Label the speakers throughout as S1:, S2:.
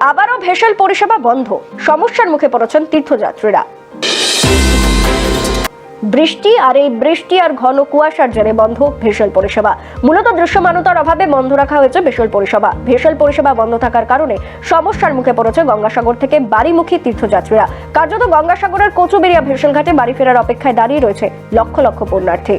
S1: আবারও ভেসেল পরিষেবা বন্ধ। সমস্যার মুখে পড়েছেন তীর্থযাত্রীরা। বৃষ্টি আর এই বৃষ্টি আর ঘন কুয়াশার জেরে বন্ধ ভেসেল পরিষেবা। মূলত দৃশ্যমানতার অভাবে বন্ধ রাখা হয়েছে ভেসেল পরিষেবা। ভেসেল পরিষেবা বন্ধ থাকার কারণে সমস্যার মুখে পড়েছে গঙ্গাসাগর থেকে বাড়িমুখী তীর্থযাত্রীরা। কার্যত গঙ্গাসাগরের কচুবেরিয়া ভেসেল ঘাটে বাড়ি ফেরার অপেক্ষায় দাঁড়িয়ে রয়েছে লক্ষ লক্ষ পুণ্যার্থী।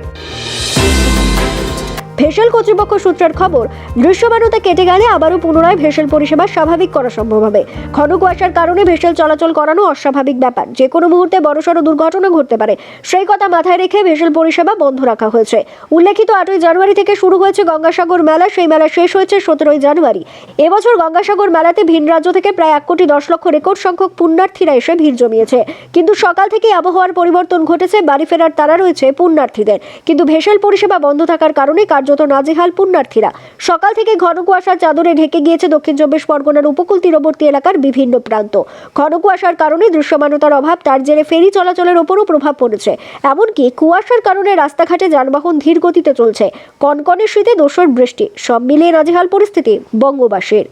S1: ভেসেল কর্তৃপক্ষ সূত্রের খবর দৃশ্যমানতা কেটে গেলে আবারও পুনরায় ভেসেল পরিষেবা স্বাভাবিক করা সম্ভব হবে। ঘন কুয়াশার কারণে ভেসেল চলাচল করানো অস্বাভাবিক ব্যাপার। যে কোনো মুহূর্তে বড়সড় দুর্ঘটনা ঘটতে পারে। সেই কথা মাথায় রেখে ভেসেল পরিষেবা বন্ধ রাখা হয়েছে। উল্লেখিত আটই জানুয়ারি থেকে শুরু হয়েছে গঙ্গাসাগর মেলা। সেই মেলা শেষ হয়েছে সতেরোই জানুয়ারি। এবছর গঙ্গাসাগর মেলাতে ভিন রাজ্য থেকে প্রায় এক কোটি দশ লক্ষ রেকর্ড সংখ্যক পুণ্যার্থীরা এসে ভিড় জমিয়েছে। কিন্তু সকাল থেকেই আবহাওয়ার পরিবর্তন ঘটেছে। বাড়ি ফেরার তারা রয়েছে পুণ্যার্থীদের। কিন্তু ভেসেল পরিষেবা বন্ধ থাকার কারণে কার্যত নাজেহাল পুণ্যার্থীরা। সকাল থেকে ঘন কুয়াশার চাদরে ঢেকে গিয়েছে দক্ষিণ চব্বিশ পরগনার উপকূল তীরবর্তী এলাকার বিভিন্ন প্রান্ত। ঘন কুয়াশার কারণে দৃশ্যমানতার অভাব, তার জেরে ফেরি চলাচলের ওপরও প্রভাব পড়েছে। এমনকি কুয়াশার কারণে রাস্তাঘাটে যানবাহন ধীর গতিতে চলছে। কনকনে শীতে দোসর বৃষ্টি। সব মিলিয়ে নাজেহাল পরিস্থিতি বঙ্গবাসীর।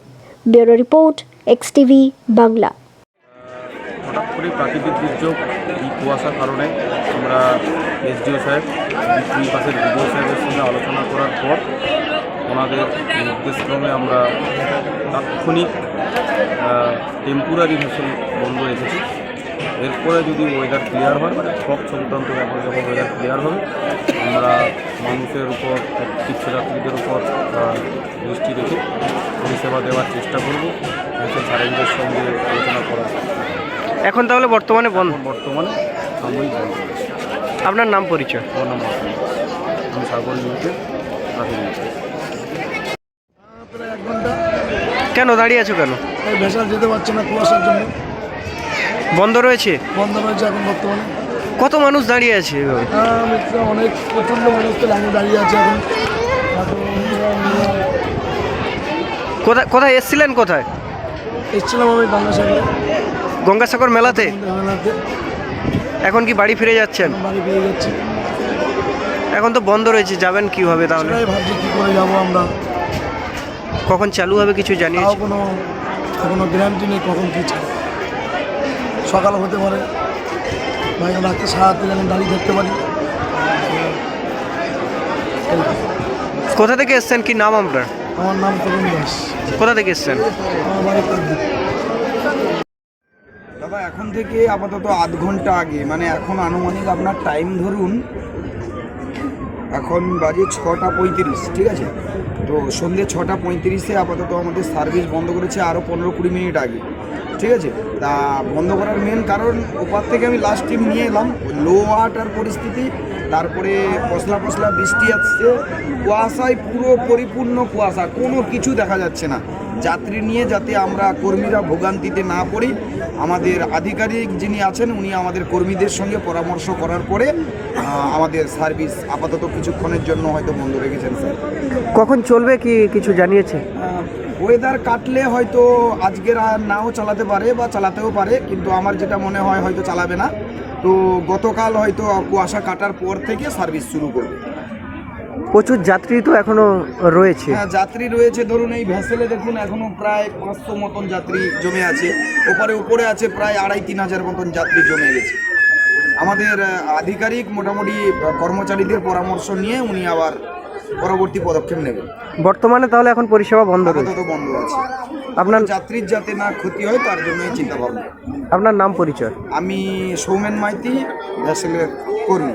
S1: Bureau report, X Bangla.
S2: হঠাৎ করে প্রাকৃতিক দুর্যোগ এই কুয়াশার কারণে আমরা এসডিও সাহেব দুই পাশের বিডিও সাহেবের সঙ্গে আলোচনা করার পর ওনাদের নির্দেশক্রমে আমরা তাৎক্ষণিক টেম্পোরারি ভীষণ বন্ধ রেখেছি। এরপরে যদি ওয়েদার ক্লিয়ার হয় মানে সব সংক্রান্ত ব্যাপারে যখন ওয়েদার ক্লিয়ার হবে আমরা মানুষের উপর, তীর্থযাত্রীদের উপর দৃষ্টি রেখে পরিষেবা দেওয়ার চেষ্টা করব। দেশের সারেন্দ্রের সঙ্গে আলোচনা করার।
S3: এখন তাহলে বর্তমানে বন্ধ।
S2: বর্তমানে বন্ধ।
S3: আপনার নাম পরিচয়?
S2: আমার নাম মাসুম। আমি সাগর লিমিটেড প্রাথমিক
S4: প্রায় এক ঘণ্টা
S3: কেন দাঁড়িয়ে আছো কেন?
S4: এই যেতে পারছে না কুয়াশার জন্য।
S3: বন্ধ রয়েছে?
S4: বন্ধ রয়েছে এখন বর্তমানে।
S3: কত মানুষ দাঁড়িয়ে আছে এভাবে?
S4: আমি তো অনেক প্রচণ্ড মানুষ তো লাইনে দাঁড়িয়ে আছে এখন। এখন
S3: কোথায় কোথায় এসছিলেন কোথায়?
S4: এসেছিলাম আমি বাংলা বাংলাসাগরে
S3: গঙ্গাসাগর মেলাতে? এখন কি বাড়ি ফিরে যাচ্ছেন?
S4: বাড়ি পেয়ে যাচ্ছি।
S3: এখন তো বন্ধ রয়েছে যাবেন কীভাবে তাহলে?
S4: ভাবছি কী করে যাব আমরা?
S3: কখন চালু হবে কিছু জানিয়েছি?
S4: কোনো এখনও গ্যারান্টি নেই কখন কী সকাল হতে পারে। এখন রাত্রে সারাতে যেন দাঁড়িয়ে থাকতে পারি।
S3: কোথা থেকে এসছেন? কি নাম আপনার?
S4: আমার নাম তরুণ দাস।
S3: কোথা থেকে এসছেন?
S4: আমার বাড়ি কাকদ্বীপ।
S5: দাদা এখন থেকে আপাতত আধ ঘণ্টা আগে মানে এখন আনুমানিক আপনার টাইম ধরুন, এখন বাজে ছটা পঁয়ত্রিশ, ঠিক আছে? তো সন্ধ্যে ছটা পঁয়ত্রিশে আপাতত আমাদের সার্ভিস বন্ধ করেছে আরও পনেরো কুড়ি মিনিট আগে, ঠিক আছে? তা বন্ধ করার মেন কারণ, ওপার থেকে আমি লাস্ট টিম নিয়ে এলাম লো ওয়াটার পরিস্থিতি তারপরে পশলা পশলা বৃষ্টি আসছে কুয়াশায় পুরো পরিপূর্ণ কুয়াশা কোনো কিছু দেখা যাচ্ছে না। যাত্রী নিয়ে যাতে আমরা কর্মীরা ভোগান্তিতে না পড়ি আমাদের আধিকারিক যিনি আছেন উনি আমাদের কর্মীদের সঙ্গে পরামর্শ করার পরে আমাদের সার্ভিস আপাতত কিছুক্ষণের জন্য হয়তো বন্ধ রেখেছেন স্যার।
S3: কখন চলবে কি কিছু জানিয়েছে?
S5: ওয়েদার কাটলে হয়তো আজকের আর নাও চালাতে পারে বা চালাতেও পারে কিন্তু আমার যেটা মনে হয় হয়তো চালাবে না। তো গতকাল হয়তো কুয়াশা কাটার পর থেকে সার্ভিস শুরু করবে।
S3: প্রচুর যাত্রী তো এখনও রয়েছে।
S5: হ্যাঁ যাত্রী রয়েছে। ধরুন এই ভেসেলে দেখুন এখনও প্রায় পাঁচশো মতন যাত্রী জমে আছে। ওপারে উপরে আছে প্রায় আড়াই তিন হাজার মতন যাত্রী জমে গেছে। আমাদের আধিকারিক মোটামুটি কর্মচারীদের পরামর্শ নিয়ে উনি আবার পরবর্তী পদক্ষেপ নেবেন।
S3: বর্তমানে তাহলে এখন পরিষেবা বন্ধ রয়েছে।
S5: বন্ধ আছে।
S3: আপনার
S5: যাত্রীর যাতে না ক্ষতি হয় তার জন্যই চিন্তা ভাবনা।
S3: আপনার নাম পরিচয়?
S5: আমি সৌমেন মাইতি ভ্যাসেলের কর্মী।